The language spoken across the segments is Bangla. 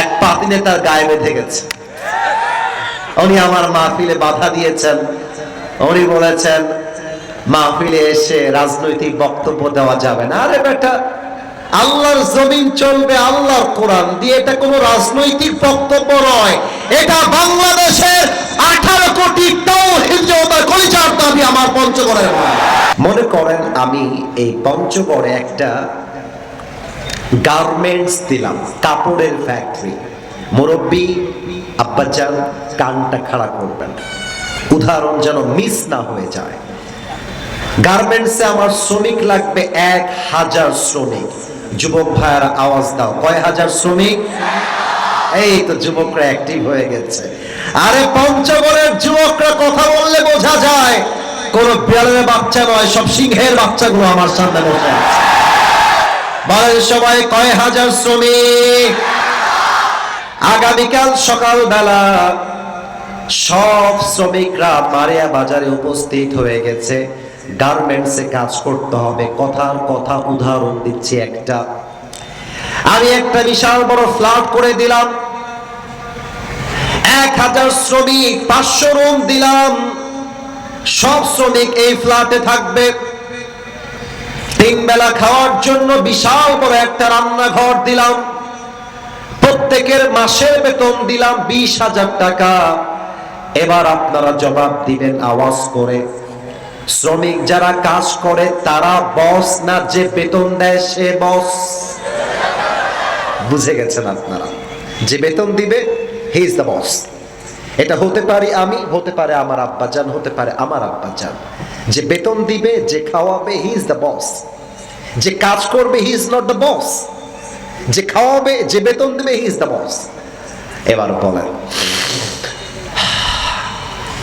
এক পাতি নেতার গায়ে বেঁধে গেছে। উনি আমার মাহফিলে বাধা দিয়েছেন। উনি বলেছেন, মাহফিলে এসে রাজনৈতিক বক্তব্য দেওয়া যাবে না। আরে বেটা, আল্লাহর জমিন চলবে আল্লাহর কোরআন দিয়ে, এটা কোনো রাজনৈতিক বক্তব্য নয়। এটা বাংলাদেশের আঠারো কোটি কলিজার দাবি আমার পঞ্চগড়ের মনে করেন আমি এই পঞ্চগড়ে একটা গার্মেন্টস দিলাম, কাপড়ের ফ্যাক্টরি মুরব্বী, আব্বাজান কানটা খাড়া করবেন উদাহরণ যেন মিস না হয়ে যায়। গার্মেন্টসে আমার শ্রমিক লাগবে এক হাজার শ্রমিক। যুবক ভাইয়ারা আওয়াজ দাও, কয় হাজার শ্রমিক? এই তো যুবকরা অ্যাক্টিভ হয়ে গেছে। আরে পঞ্চগড়ের যুবকরা কথা বললে বোঝা যায়, কোন বিড়ালের বাচ্চা নয়, সব সিংহের বাচ্চাগুলো আমার সামনে বসে আছে। বলেন সবাই কয় হাজার শ্রমিক? আগামীকাল সকালবেলা সব শ্রমিকরা মারিয়া বাজারে উপস্থিত হয়ে গেছে। গার্মেন্টসে কাজ করতে হবে। কথার কথা উদাহরণ দিচ্ছি একটা। আমি একটা বিশাল বড় ফ্ল্যাট করে দিলাম। এক হাজার শ্রমিক, পাঁচশো রুম দিলাম। সব শ্রমিক এই ফ্ল্যাটে থাকবে। তিন বেলা খাওয়ার জন্য বিশাল বড় একটা রান্নাঘর দিলাম। প্রত্যেকের মাসের বেতন দিলাম বিশ হাজার টাকা। এবার আপনারা জবাব দিবেন আওয়াজ করে। শ্রমিক যারা কাজ করে, তারা বস না যে বেতন দেয় সে বস। বুঝে গেছেন আপনারা? যে বেতন দিবে, হি ইজ দ্য বস। এটা হতে পারি আমি, হতে পারে আমার আব্বাজান, হতে পারে আমার আব্বাজান। যে বেতন দিবে, যে খাওয়াবে, হি ইজ দ্য বস। যে কাজ করবে he is not the boss যে খাওয়াবে, যে বেতন দেবে হি ইজ দ্য বস এবার বলেন,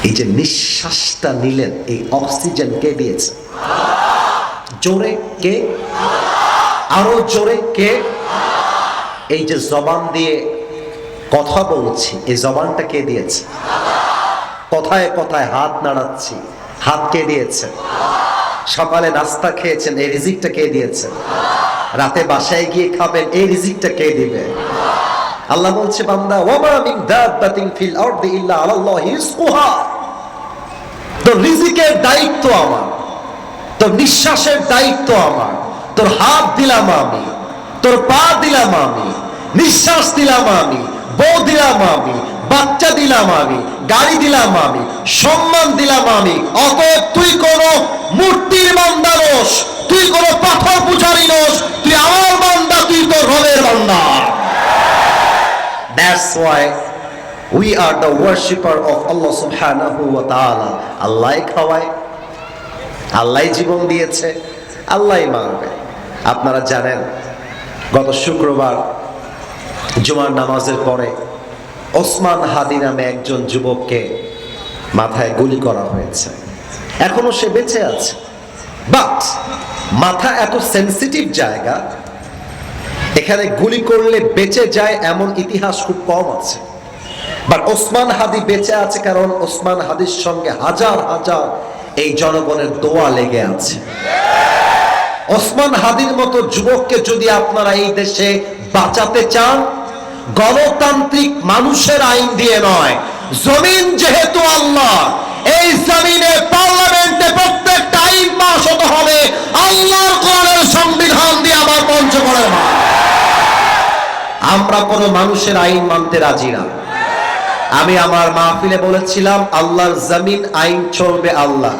এই যে নিঃশ্বাসটা নিলেন, এই অক্সিজেন কে দিয়েছে? জোরে কে? আরও জোরে কে? এই যে জবান দিয়ে কথা বলছি, এই জবানটা কে দিয়েছে? কথায় কথায় হাত নাড়াচ্ছি, হাত কে দিয়েছে? সকালে নাস্তা খেয়েছেন, এই রিজিকটা কে দিয়েছে? রাতে বাসায় গিয়ে খাবেন, এই রিজিকটা কে দিবে? আল্লাহ বলছে, বান্দা, ওয়ামা মিন দাব্বাতিন ফিল আরদি ইল্লা আলাল্লাহি রিজকুহা। তোর রিজিকের দায়িত্ব আমার, তোর নিঃশ্বাসের দায়িত্ব আমার, তোর হাত দিলাম আমি, তোর পা দিলাম আমি, নিঃশ্বাস দিলাম আমি বউ দিলাম আমি, বাচ্চা দিলাম আমি, গাড়ি দিলাম আমি, সম্মান দিলাম আমি। অতএব তুই কোন মূর্তির বান্দা নোস, তুই কোন পাথর পূজারি নোস, তুই আমার বান্দা, তুই তোর রবের বান্দা। That's why we are the worshipper of Allah subhanahu wa ta'ala. আল্লাহ খাওয়ায়, আল্লাহ জীবন দিয়েছে, আল্লাহ মারবে আপনারা জানেন, গত শুক্রবার জুমার নামাজের পরে ওসমান হাদি নামে একজন যুবককে মাথায় গুলি করা হয়েছে। এখনও সে বেঁচে আছে। বাট মাথা এত সেন্সিটিভ জায়গা, এখানে গুলি করলে বেঁচে যায় এমন ইতিহাস খুব কম আছে। বাট ওসমান হাদি বেঁচে আছে কারণ ওসমান হাদির সঙ্গে হাজার হাজার এই জনগণের দোয়া লেগে আছে। ওসমান হাদির মতো যুবককে যদি আপনারা এই দেশে বাঁচাতে চান গণতান্ত্রিক মানুষের আইন দিয়ে নয়। জমিন যেহেতু আল্লাহ, এই জমিনে পার্লামেন্টে প্রত্যেকটা আইন পাশ হতে হবে। আল্লাহর কোরআনের সংবিধান দিয়ে আমার পঞ্চগড়ের ভাই আমরা কোনো মানুষের আইন মানতে রাজি না। আমি আমার মাহফিলে বলেছিলাম, আল্লাহর জমিন আইন চলবে আল্লাহ